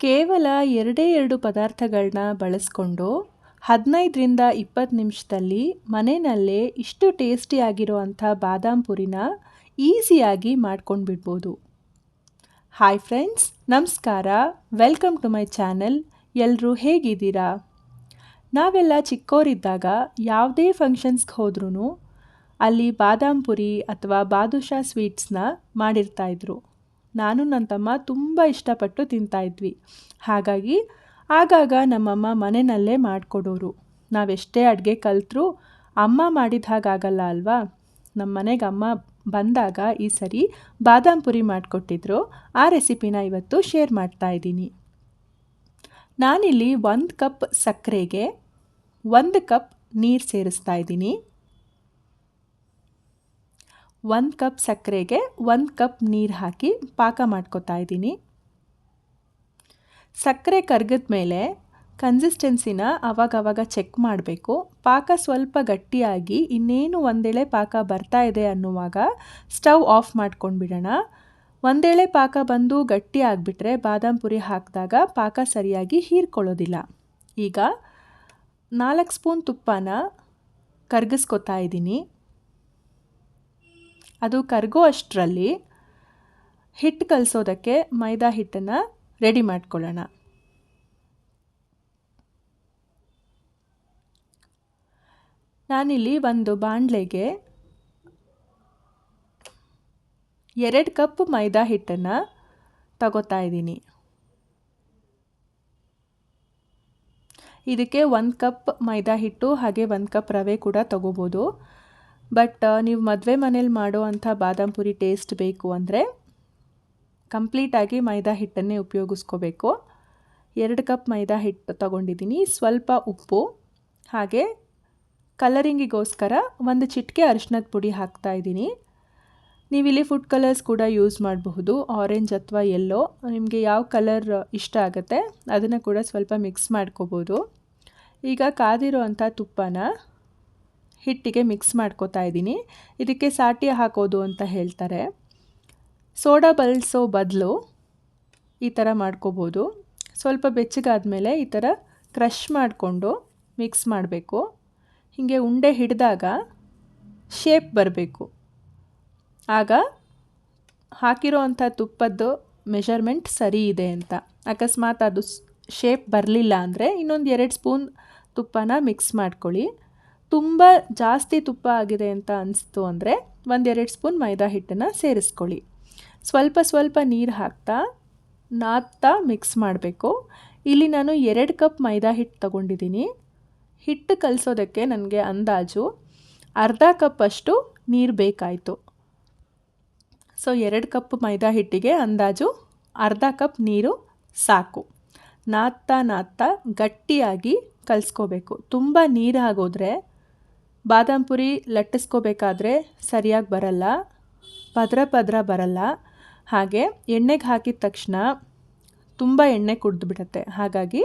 ಕೇವಲ ಎರಡೇ ಎರಡು ಪದಾರ್ಥಗಳನ್ನ ಬಳಸ್ಕೊಂಡು ಹದಿನೈದರಿಂದ ಇಪ್ಪತ್ತು ನಿಮಿಷದಲ್ಲಿ ಮನೆಯಲ್ಲೇ ಇಷ್ಟು ಟೇಸ್ಟಿಯಾಗಿರುವಂಥ ಬಾದಾಮ್ ಪುರಿನ ಈಸಿಯಾಗಿ ಮಾಡ್ಕೊಂಡು ಬಿಡ್ಬೋದು ಹಾಯ್ ಫ್ರೆಂಡ್ಸ್ ನಮಸ್ಕಾರ. ವೆಲ್ಕಮ್ ಟು ಮೈ ಚಾನೆಲ್ ಎಲ್ಲರೂ ಹೇಗಿದ್ದೀರಾ? ನಾವೆಲ್ಲ ಚಿಕ್ಕೋರಿದ್ದಾಗ ಯಾವುದೇ ಫಂಕ್ಷನ್ಸ್ಗೆ ಹೋದ್ರೂ ಅಲ್ಲಿ ಬಾದಾಮ್ ಪುರಿ ಅಥವಾ ಬಾದುಷಾ ಸ್ವೀಟ್ಸ್ನ ಮಾಡಿರ್ತಾಯಿದ್ರು ನಾನು ನನ್ನ ತಮ್ಮ ತುಂಬ ಇಷ್ಟಪಟ್ಟು ತಿಂತಾಯಿದ್ವಿ ಹಾಗಾಗಿ ಆಗಾಗ ನಮ್ಮಮ್ಮ ಮನೆಯಲ್ಲೇ ಮಾಡಿಕೊಡೋರು. ನಾವೆಷ್ಟೇ ಅಡುಗೆ ಕಲಿತ್ರೂ ಅಮ್ಮ ಮಾಡಿದ ಹಾಗಾಗಲ್ಲ ಅಲ್ವಾ? ನಮ್ಮ ಮನೆಗೆ ಅಮ್ಮ ಬಂದಾಗ ಈ ಸರಿ ಬಾದಾಮ್ ಪುರಿ ಮಾಡಿಕೊಟ್ಟಿದ್ರು. ಆ ರೆಸಿಪಿನ ಇವತ್ತು ಶೇರ್ ಮಾಡ್ತಾ ಇದ್ದೀನಿ. ನಾನಿಲ್ಲಿ ಒಂದು ಕಪ್ ಸಕ್ಕರೆಗೆ ಒಂದು ಕಪ್ ನೀರು ಸೇರಿಸ್ತಾ ಇದ್ದೀನಿ. ಒಂದು ಕಪ್ ಸಕ್ಕರೆಗೆ ಒಂದು ಕಪ್ ನೀರು ಹಾಕಿ ಪಾಕ ಮಾಡ್ಕೊತಾ ಇದ್ದೀನಿ. ಸಕ್ಕರೆ ಕರ್ಗದ ಮೇಲೆ ಕನ್ಸಿಸ್ಟೆನ್ಸಿನ ಅವಾಗವಾಗ ಚೆಕ್ ಮಾಡಬೇಕು. ಪಾಕ ಸ್ವಲ್ಪ ಗಟ್ಟಿಯಾಗಿ ಇನ್ನೇನು ಒಂದೇಳೆ ಪಾಕ ಬರ್ತಾ ಇದೆ ಅನ್ನುವಾಗ ಸ್ಟವ್ ಆಫ್ ಮಾಡ್ಕೊಂಡು ಬಿಡೋಣ ಒಂದೇಳೆ ಪಾಕ ಬಂದು ಗಟ್ಟಿ ಆಗಿಬಿಟ್ರೆ ಬಾದಾಮ್ ಪುರಿ ಹಾಕಿದಾಗ ಪಾಕ ಸರಿಯಾಗಿ ಹೀರ್ಕೊಳ್ಳೋದಿಲ್ಲ. ಈಗ ನಾಲ್ಕು ಸ್ಪೂನ್ ತುಪ್ಪನ ಕರ್ಗಿಸ್ಕೊತಾ ಇದ್ದೀನಿ. ಅದು ಕರ್ಗೋ ಅಷ್ಟರಲ್ಲಿ ಹಿಟ್ಟು ಕಲಿಸೋದಕ್ಕೆ ಮೈದಾ ಹಿಟ್ಟನ್ನು ರೆಡಿ ಮಾಡ್ಕೊಳ್ಳೋಣ. ನಾನಿಲ್ಲಿ ಒಂದು ಬಾಣಲೆಗೆ ಎರಡು ಕಪ್ ಮೈದಾ ಹಿಟ್ಟನ್ನು ತಗೋತಾ ಇದ್ದೀನಿ. ಇದಕ್ಕೆ ಒಂದು ಕಪ್ ಮೈದಾ ಹಿಟ್ಟು ಹಾಗೆ ಒಂದು ಕಪ್ ರವೆ ಕೂಡ ತಗೋಬೋದು. ಬಟ್ ನೀವು ಮದುವೆ ಮನೇಲಿ ಮಾಡೋ ಅಂಥ ಬಾದಾಮ್ ಪುರಿ ಟೇಸ್ಟ್ ಬೇಕು ಅಂದರೆ ಕಂಪ್ಲೀಟಾಗಿ ಮೈದಾ ಹಿಟ್ಟನ್ನೇ ಉಪಯೋಗಿಸ್ಕೋಬೇಕು. ಎರಡು ಕಪ್ ಮೈದಾ ಹಿಟ್ಟು ತಗೊಂಡಿದ್ದೀನಿ. ಸ್ವಲ್ಪ ಉಪ್ಪು, ಹಾಗೆ ಕಲರಿಂಗಿಗೋಸ್ಕರ ಒಂದು ಚಿಟಿಕೆ ಅರಿಶಿನದ ಪುಡಿ ಹಾಕ್ತಾ ಇದ್ದೀನಿ. ನೀವಿಲ್ಲಿ ಫುಡ್ ಕಲರ್ಸ್ ಕೂಡ ಯೂಸ್ ಮಾಡಬಹುದು. ಆರೆಂಜ್ ಅಥವಾ ಎಲ್ಲೋ ನಿಮಗೆ ಯಾವ ಕಲರ್ ಇಷ್ಟ ಆಗುತ್ತೆ ಅದನ್ನು ಕೂಡ ಸ್ವಲ್ಪ ಮಿಕ್ಸ್ ಮಾಡ್ಕೋಬೋದು. ಈಗ ಕಾದಿರೋ ಅಂಥ ತುಪ್ಪನ ಹಿಟ್ಟಿಗೆ ಮಿಕ್ಸ್ ಮಾಡ್ಕೋತಾ ಇದ್ದೀನಿ. ಇದಕ್ಕೆ ಸಾಟಿ ಹಾಕೋದು ಅಂತ ಹೇಳ್ತಾರೆ. ಸೋಡಾ ಬಳಸೋ ಬದಲು ಈ ಥರ ಮಾಡ್ಕೋಬೋದು. ಸ್ವಲ್ಪ ಬೆಚ್ಚಗಾದಮೇಲೆ ಈ ಥರ ಕ್ರಷ್ ಮಾಡಿಕೊಂಡು ಮಿಕ್ಸ್ ಮಾಡಬೇಕು. ಹೀಗೆ ಉಂಡೆ ಹಿಡಿದಾಗ ಶೇಪ್ ಬರಬೇಕು. ಆಗ ಹಾಕಿರೋ ಅಂಥ ತುಪ್ಪದ್ದು ಮೆಷರ್ಮೆಂಟ್ ಸರಿ ಇದೆ ಅಂತ. ಅಕಸ್ಮಾತ್ ಅದು ಶೇಪ್ ಬರಲಿಲ್ಲ ಅಂದರೆ ಇನ್ನೊಂದು ಎರಡು ಸ್ಪೂನ್ ತುಪ್ಪನ ಮಿಕ್ಸ್ ಮಾಡ್ಕೊಳ್ಳಿ. ತುಂಬ ಜಾಸ್ತಿ ತುಪ್ಪ ಆಗಿದೆ ಅಂತ ಅನಿಸ್ತು ಅಂದರೆ ಒಂದೆರಡು ಸ್ಪೂನ್ ಮೈದಾ ಹಿಟ್ಟನ್ನು ಸೇರಿಸ್ಕೊಳ್ಳಿ. ಸ್ವಲ್ಪ ಸ್ವಲ್ಪ ನೀರು ಹಾಕ್ತಾ, ನಾದ್ತಾ ಮಿಕ್ಸ್ ಮಾಡಬೇಕು. ಇಲ್ಲಿ ನಾನು ಎರಡು ಕಪ್ ಮೈದಾ ಹಿಟ್ಟು ತಗೊಂಡಿದ್ದೀನಿ. ಹಿಟ್ಟು ಕಲಿಸೋದಕ್ಕೆ ನನಗೆ ಅಂದಾಜು ಅರ್ಧ ಕಪ್ಪಷ್ಟು ನೀರು ಬೇಕಾಯಿತು. ಸೊ, ಎರಡು ಕಪ್ ಮೈದಾ ಹಿಟ್ಟಿಗೆ ಅಂದಾಜು ಅರ್ಧ ಕಪ್ ನೀರು ಸಾಕು. ನಾದ್ತಾ ನಾದ್ತಾ ಗಟ್ಟಿಯಾಗಿ ಕಲಿಸ್ಕೋಬೇಕು. ತುಂಬ ನೀರು ಆಗೋದ್ರೆ ಬಾದಾಮ್ ಪುರಿ ಲಟ್ಟಿಸ್ಕೋಬೇಕಾದ್ರೆ ಸರಿಯಾಗಿ ಬರಲ್ಲ. ಪದ್ರ ಪದ್ರ ಬರಲ್ಲ. ಹಾಗೆ ಎಣ್ಣೆಗೆ ಹಾಕಿದ ತಕ್ಷಣ ತುಂಬ ಎಣ್ಣೆ ಕುಡಿದು ಬಿಡುತ್ತೆ ಹಾಗಾಗಿ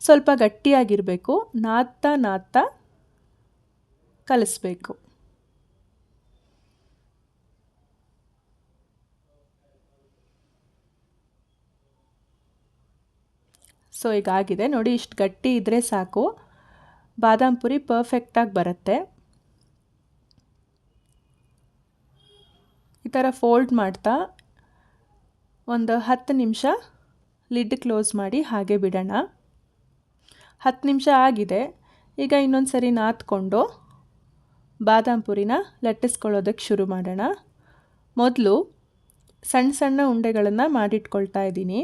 ಸ್ವಲ್ಪ ಗಟ್ಟಿಯಾಗಿರಬೇಕು. ನಾದ್ತಾ ನಾದ್ತಾ ಕಲಿಸ್ಬೇಕು. ಸೊ, ಈಗ ಆಗಿದೆ. ನೋಡಿ, ಇಷ್ಟು ಗಟ್ಟಿ ಇದ್ದರೆ ಸಾಕು. ಬಾದಾಮ್ ಪುರಿ ಪರ್ಫೆಕ್ಟಾಗಿ ಬರುತ್ತೆ. ಈ ಥರ ಫೋಲ್ಡ್ ಮಾಡ್ತಾ ಒಂದು ಹತ್ತು ನಿಮಿಷ ಲಿಡ್ ಕ್ಲೋಸ್ ಮಾಡಿ ಹಾಗೆ ಬಿಡೋಣ. ಹತ್ತು ನಿಮಿಷ ಆಗಿದೆ. ಈಗ ಇನ್ನೊಂದು ಸರಿ ನಾದ್ಕೊಂಡು ಬಾದಾಮ್ ಪುರಿನ ಲಟ್ಟಿಸ್ಕೊಳ್ಳೋದಕ್ಕೆ ಶುರು ಮಾಡೋಣ. ಮೊದಲು ಸಣ್ಣ ಸಣ್ಣ ಉಂಡೆಗಳನ್ನು ಮಾಡಿಟ್ಕೊಳ್ತಾ ಇದ್ದೀನಿ.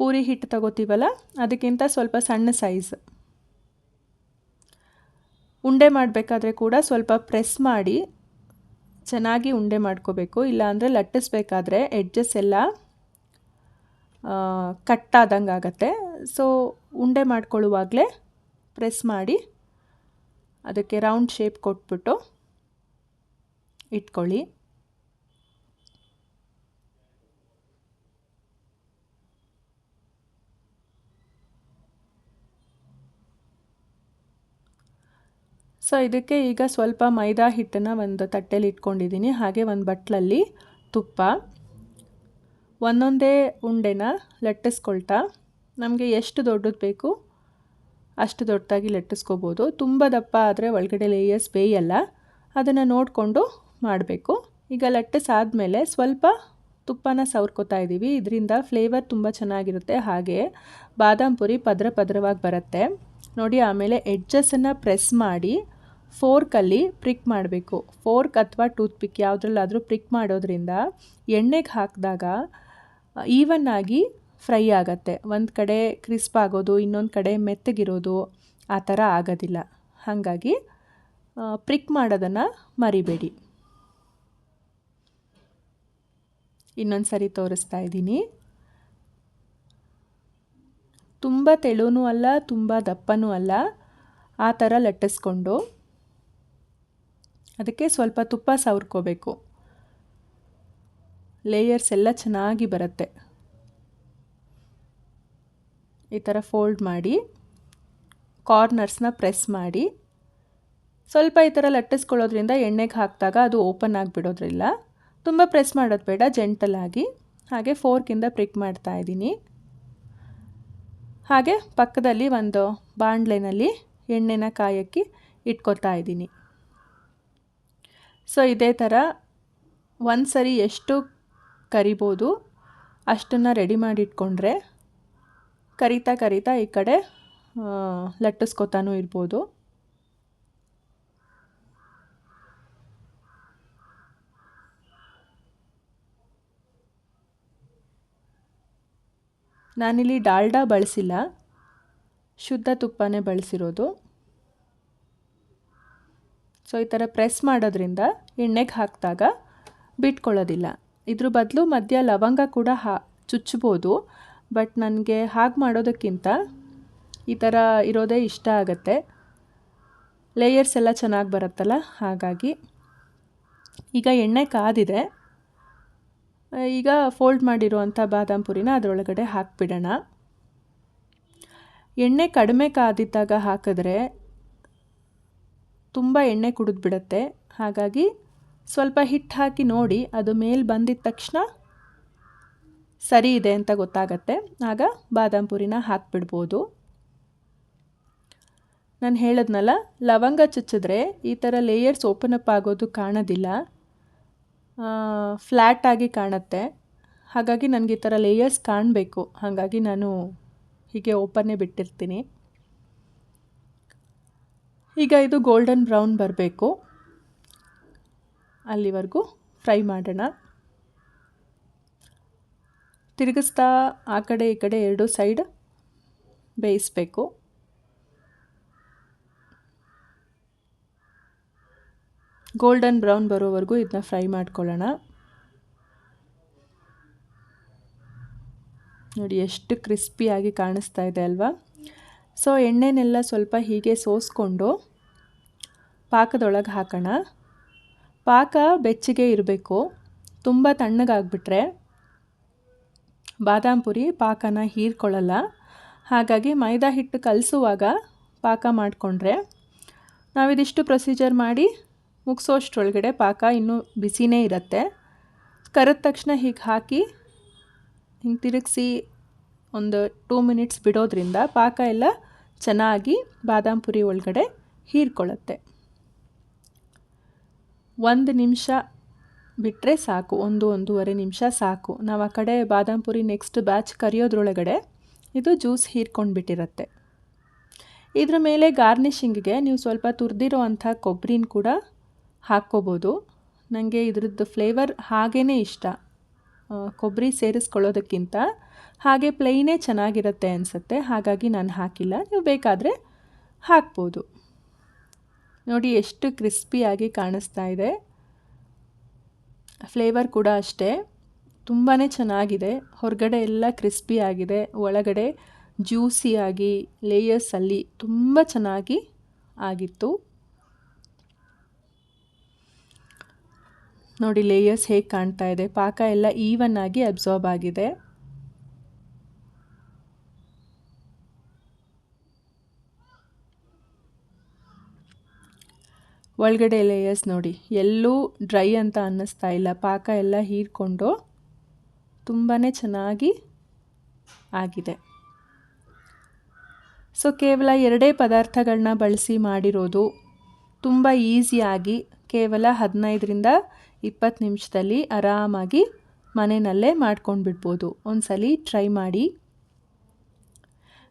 ಪೂರಿ ಹಿಟ್ಟು ತಗೋತೀವಲ್ಲ? ಅದಕ್ಕಿಂತ ಸ್ವಲ್ಪ ಸಣ್ಣ ಸೈಜ್ ಉಂಡೆ ಮಾಡಬೇಕಾದ್ರೆ ಕೂಡ ಸ್ವಲ್ಪ ಪ್ರೆಸ್ ಮಾಡಿ ಚೆನ್ನಾಗಿ ಉಂಡೆ ಮಾಡ್ಕೋಬೇಕು. ಇಲ್ಲಾಂದರೆ ಲಟ್ಟಿಸ್ಬೇಕಾದ್ರೆ ಎಡ್ಜಸ್ ಎಲ್ಲ ಕಟ್ಟಾದಂಗೆ ಆಗುತ್ತೆ. ಸೊ ಉಂಡೆ ಮಾಡ್ಕೊಳ್ಳುವಾಗಲೇ ಪ್ರೆಸ್ ಮಾಡಿ ಅದಕ್ಕೆ ರೌಂಡ್ ಶೇಪ್ ಕೊಟ್ಬಿಟ್ಟು ಇಟ್ಕೊಳ್ಳಿ. ಸೊ ಇದಕ್ಕೆ ಈಗ ಸ್ವಲ್ಪ ಮೈದಾ ಹಿಟ್ಟನ್ನು ಒಂದು ತಟ್ಟೆಲಿ ಇಟ್ಕೊಂಡಿದ್ದೀನಿ. ಹಾಗೆ ಒಂದು ಬಟ್ಲಲ್ಲಿ ತುಪ್ಪ, ಒಂದೊಂದೇ ಉಂಡೆನ ಲಟ್ಟಿಸ್ಕೊಳ್ತಾ. ನಮಗೆ ಎಷ್ಟು ದೊಡ್ಡದು ಬೇಕು ಅಷ್ಟು ದೊಡ್ಡದಾಗಿ ಲಟ್ಟಿಸ್ಕೋಬೋದು. ತುಂಬ ದಪ್ಪ ಆದರೆ ಒಳಗಡೆ ಲೇಯರ್ಸ್ ಬೇಯಲ್ಲ. ಅದನ್ನು ನೋಡಿಕೊಂಡು ಮಾಡಬೇಕು. ಈಗ ಲಟ್ಟಿಸಾದಮೇಲೆ ಸ್ವಲ್ಪ ತುಪ್ಪನ ಸವರ್ಕೋತಾ ಇದ್ದೀವಿ ಇದರಿಂದ ಫ್ಲೇವರ್ ತುಂಬ ಚೆನ್ನಾಗಿರುತ್ತೆ. ಹಾಗೆ ಬಾದಾಮ್ ಪುರಿ ಪದ್ರ ಪದ್ರವಾಗಿ ಬರುತ್ತೆ. ನೋಡಿ, ಆಮೇಲೆ ಎಡ್ಜಸ್ಸನ್ನು ಪ್ರೆಸ್ ಮಾಡಿ ಫೋರ್ಕಲ್ಲಿ ಪ್ರಿಕ್ ಮಾಡಬೇಕು. ಫೋರ್ಕ್ ಅಥವಾ ಟೂತ್ ಪಿಕ್ ಯಾವುದ್ರಲ್ಲಾದರೂ ಪ್ರಿಕ್ ಮಾಡೋದ್ರಿಂದ ಎಣ್ಣೆಗೆ ಹಾಕಿದಾಗ ಈವನ್ ಆಗಿ ಫ್ರೈ ಆಗುತ್ತೆ. ಒಂದು ಕಡೆ ಕ್ರಿಸ್ಪ್ ಆಗೋದು, ಇನ್ನೊಂದು ಕಡೆ ಮೆತ್ತಗಿರೋದು ಆ ಥರ ಆಗೋದಿಲ್ಲ. ಹಾಗಾಗಿ ಪ್ರಿಕ್ ಮಾಡೋದನ್ನು ಮರಿಬೇಡಿ. ಇನ್ನೊಂದು ಸರಿ ತೋರಿಸ್ತಾ ಇದ್ದೀನಿ. ತುಂಬ ತೆಳುವೂ ಅಲ್ಲ, ತುಂಬ ದಪ್ಪನೂ ಅಲ್ಲ. ಆ ಥರ ಲಟ್ಟಿಸ್ಕೊಂಡು ಅದಕ್ಕೆ ಸ್ವಲ್ಪ ತುಪ್ಪ ಸವರ್ಕೋಬೇಕು. ಲೇಯರ್ಸ್ ಎಲ್ಲ ಚೆನ್ನಾಗಿ ಬರುತ್ತೆ. ಈ ಥರ ಫೋಲ್ಡ್ ಮಾಡಿ ಕಾರ್ನರ್ಸ್ನ ಪ್ರೆಸ್ ಮಾಡಿ, ಸ್ವಲ್ಪ ಈ ಥರ ಲಟ್ಟಿಸ್ಕೊಳ್ಳೋದ್ರಿಂದ ಎಣ್ಣೆಗೆ ಹಾಕಿದಾಗ ಅದು ಓಪನ್ ಆಗಿಬಿಡೋದ್ರಿಲ್ಲ. ತುಂಬ ಪ್ರೆಸ್ ಮಾಡೋದು ಬೇಡ ಜೆಂಟಲಾಗಿ ಹಾಗೆ ಫೋರ್ಕಿಂದ ಪ್ರಿಕ್ ಮಾಡ್ತಾ ಇದ್ದೀನಿ. ಹಾಗೆ ಪಕ್ಕದಲ್ಲಿ ಒಂದು ಬಾಣಲೆನಲ್ಲಿ ಎಣ್ಣೆನ ಕಾಯಕ್ಕೆ ಇಟ್ಕೊತಾ ಇದ್ದೀನಿ. ಸೊ ಇದೇ ಥರ ಒಂದು ಸರಿ ಎಷ್ಟು ಕರಿಬೋದು ಅಷ್ಟನ್ನು ರೆಡಿ ಮಾಡಿಟ್ಕೊಂಡ್ರೆ ಕರಿತಾ ಕರಿತಾ ಈ ಕಡೆ ಲಟ್ಟಿಸ್ಕೊತಾನೂ ಇರ್ಬೋದು. ನಾನಿಲ್ಲಿ ಡಾಲ್ಡಾ ಬಳಸಿಲ್ಲ, ಶುದ್ಧ ತುಪ್ಪನೇ ಬಳಸಿರೋದು. ಸೊ, ಈ ಥರ ಪ್ರೆಸ್ ಮಾಡೋದ್ರಿಂದ ಎಣ್ಣೆಗೆ ಹಾಕಿದಾಗ ಬಿಟ್ಕೊಳ್ಳೋದಿಲ್ಲ. ಇದ್ರ ಬದಲು ಮಧ್ಯ ಲವಂಗ ಕೂಡ ಹಾ, ಚುಚ್ಬೋದು. ಬಟ್ ನನಗೆ ಹಾಗೆ ಮಾಡೋದಕ್ಕಿಂತ ಈ ಥರ ಇರೋದೇ ಇಷ್ಟ ಆಗುತ್ತೆ. ಲೇಯರ್ಸ್ ಎಲ್ಲ ಚೆನ್ನಾಗಿ ಬರುತ್ತಲ್ಲ, ಹಾಗಾಗಿ ಈಗ ಎಣ್ಣೆ ಕಾದಿದೆ. ಈಗ ಫೋಲ್ಡ್ ಮಾಡಿರುವಂಥ ಬಾದಾಮ್ ಪುರಿನ ಅದರೊಳಗಡೆ ಹಾಕಿಬಿಡೋಣ. ಎಣ್ಣೆ ಕಡಿಮೆ ಕಾದಿದ್ದಾಗ ಹಾಕಿದ್ರೆ ತುಂಬ ಎಣ್ಣೆ ಕುಡಿದ್ಬಿಡುತ್ತೆ ಹಾಗಾಗಿ ಸ್ವಲ್ಪ ಹಿಟ್ಟು ಹಾಕಿ ನೋಡಿ, ಅದು ಮೇಲೆ ಬಂದಿದ ತಕ್ಷಣ ಸರಿ ಇದೆ ಅಂತ ಗೊತ್ತಾಗತ್ತೆ. ಆಗ ಬಾದಾಮ್ ಪುರಿನ ಹಾಕಿಬಿಡ್ಬೋದು. ನಾನು ಹೇಳಿದ್ನಲ್ಲ, ಲವಂಗ ಚುಚ್ಚಿದ್ರೆ ಈ ಥರ ಲೇಯರ್ಸ್ ಓಪನ್ ಅಪ್ ಆಗೋದು ಕಾಣೋದಿಲ್ಲ. ಫ್ಲ್ಯಾಟಾಗಿ ಕಾಣುತ್ತೆ. ಹಾಗಾಗಿ ನನಗೆ ಈ ಥರ ಲೇಯರ್ಸ್ ಕಾಣಬೇಕು. ಹಾಗಾಗಿ ನಾನು ಹೀಗೆ ಓಪನ್ನೇ ಬಿಟ್ಟಿರ್ತೀನಿ. ಈಗ ಇದು ಗೋಲ್ಡನ್ ಬ್ರೌನ್ ಬರಬೇಕು. ಅಲ್ಲಿವರೆಗೂ ಫ್ರೈ ಮಾಡೋಣ. ತಿರುಗಿಸ್ತಾ ಆ ಕಡೆ ಈ ಕಡೆ ಎರಡು ಸೈಡ್ ಬೇಯಿಸಬೇಕು. ಗೋಲ್ಡನ್ ಬ್ರೌನ್ ಬರೋವರೆಗೂ ಇದನ್ನ ಫ್ರೈ ಮಾಡ್ಕೊಳ್ಳೋಣ. ನೋಡಿ ಎಷ್ಟು ಕ್ರಿಸ್ಪಿಯಾಗಿ ಕಾಣಿಸ್ತಾ ಇದೆ ಅಲ್ವಾ? ಸೊ ಎಣ್ಣೆನೆಲ್ಲ ಸ್ವಲ್ಪ ಹೀಗೆ ಸೋಸ್ಕೊಂಡು ಪಾಕದೊಳಗೆ ಹಾಕೋಣ. ಪಾಕ ಬೆಚ್ಚಗೆ ಇರಬೇಕು. ತುಂಬ ತಣ್ಣಗಾಗ್ಬಿಟ್ರೆ ಬಾದಾಮ್ ಪುರಿ ಪಾಕನ ಹೀರ್ಕೊಳ್ಳಲ್ಲ. ಹಾಗಾಗಿ ಮೈದಾ ಹಿಟ್ಟು ಕಲಸುವಾಗ ಪಾಕ ಮಾಡಿಕೊಂಡ್ರೆ ನಾವಿದಿಷ್ಟು ಪ್ರೊಸೀಜರ್ ಮಾಡಿ ಮುಗಿಸೋಷ್ಟ್ರೊಳಗಡೆ ಪಾಕ ಇನ್ನೂ ಬಿಸಿನೇ ಇರುತ್ತೆ. ಕರೆದ ತಕ್ಷಣ ಹೀಗೆ ಹಾಕಿ ಹಿಂಗೆ ತಿರುಗಿಸಿ ಒಂದು ಟೂ ಮಿನಿಟ್ಸ್ ಬಿಡೋದ್ರಿಂದ ಪಾಕ ಎಲ್ಲ ಚೆನ್ನಾಗಿ ಬಾದಾಮ್ ಪುರಿ ಒಳಗಡೆ ಹೀರ್ಕೊಳ್ಳುತ್ತೆ. ಒಂದು ನಿಮಿಷ ಬಿಟ್ಟರೆ ಸಾಕು. ಒಂದು, ಒಂದೂವರೆ ನಿಮಿಷ ಸಾಕು. ನಾವು ಆ ಕಡೆ ಬಾದಾಮ್ ಪುರಿ ನೆಕ್ಸ್ಟ್ ಬ್ಯಾಚ್ ಕರಿಯೋದ್ರೊಳಗಡೆ ಇದು ಜ್ಯೂಸ್ ಹೀರ್ಕೊಂಡು ಬಿಟ್ಟಿರುತ್ತೆ ಇದ್ರ ಮೇಲೆ ಗಾರ್ನಿಷಿಂಗ್ಗೆ ನೀವು ಸ್ವಲ್ಪ ತುರಿದಿರೋ ಅಂಥ ಕೊಬ್ಬರಿನ ಕೂಡ ಹಾಕ್ಕೋಬೋದು. ನನಗೆ ಇದ್ರದ್ದು ಫ್ಲೇವರ್ ಹಾಗೇ ಇಷ್ಟ. ಕೊಬ್ಬರಿ ಸೇರಿಸ್ಕೊಳ್ಳೋದಕ್ಕಿಂತ ಹಾಗೆ ಪ್ಲೈನೇ ಚೆನ್ನಾಗಿರುತ್ತೆ ಅನಿಸುತ್ತೆ. ಹಾಗಾಗಿ ನಾನು ಹಾಕಿಲ್ಲ. ನೀವು ಬೇಕಾದರೆ ಹಾಕ್ಬೋದು. ನೋಡಿ ಎಷ್ಟು ಕ್ರಿಸ್ಪಿಯಾಗಿ ಕಾಣಿಸ್ತಾ ಇದೆ. ಫ್ಲೇವರ್ ಕೂಡ ಅಷ್ಟೇ. ತುಂಬಾ ಚೆನ್ನಾಗಿದೆ. ಹೊರಗಡೆ ಎಲ್ಲ ಕ್ರಿಸ್ಪಿಯಾಗಿದೆ ಒಳಗಡೆ ಜ್ಯೂಸಿಯಾಗಿ ಲೇಯರ್ಸಲ್ಲಿ ತುಂಬ ಚೆನ್ನಾಗಿ ಆಗಿತ್ತು. ನೋಡಿ ಲೇಯರ್ಸ್ ಹೇಗೆ ಕಾಣ್ತಾ ಇದೆ. ಪಾಕ ಎಲ್ಲ ಈವನ್ ಆಗಿ ಅಬ್ಸಾರ್ಬ್ ಆಗಿದೆ. ಒಳಗಡೆ ಲೇಯರ್ಸ್ ನೋಡಿ. ಎಲ್ಲೂ ಡ್ರೈ ಅಂತ ಅನ್ನಿಸ್ತಾ ಇಲ್ಲ. ಪಾಕ ಎಲ್ಲ ಹೀರ್ಕೊಂಡು ತುಂಬಾ ಚೆನ್ನಾಗಿ ಆಗಿದೆ. ಸೊ ಕೇವಲ ಎರಡೇ ಪದಾರ್ಥಗಳನ್ನ ಬಳಸಿ ಮಾಡಿರೋದು ತುಂಬ ಈಸಿಯಾಗಿ ಕೇವಲ ಹದಿನೈದರಿಂದ ಇಪ್ಪತ್ತು ನಿಮಿಷದಲ್ಲಿ ಆರಾಮಾಗಿ ಮನೆಯಲ್ಲೇ ಮಾಡ್ಕೊಂಡು ಬಿಡ್ಬೋದು ಒಂದ್ಸಲಿ ಟ್ರೈ ಮಾಡಿ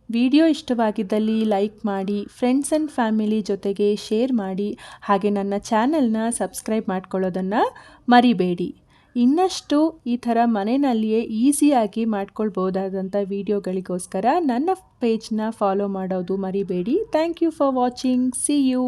ವಿಡಿಯೋ ಇಷ್ಟವಾಗಿದ್ದಲ್ಲಿ ಲೈಕ್ ಮಾಡಿ ಫ್ರೆಂಡ್ಸ್ ಆ್ಯಂಡ್ ಫ್ಯಾಮಿಲಿ ಜೊತೆಗೆ ಶೇರ್ ಮಾಡಿ, ಹಾಗೆ ನನ್ನ ಚಾನಲ್ನ ಸಬ್ಸ್ಕ್ರೈಬ್ ಮಾಡ್ಕೊಳ್ಳೋದನ್ನು ಮರಿಬೇಡಿ. ಇನ್ನಷ್ಟು ಈ ಥರ ಮನೆಯಲ್ಲಿಯೇ ಈಸಿಯಾಗಿ ಮಾಡ್ಕೊಳ್ಬೋದಾದಂಥ ವಿಡಿಯೋಗಳಿಗೋಸ್ಕರ ನನ್ನ ಪೇಜ್ನ ಫಾಲೋ ಮಾಡೋದು ಮರಿಬೇಡಿ. Thank you for watching see you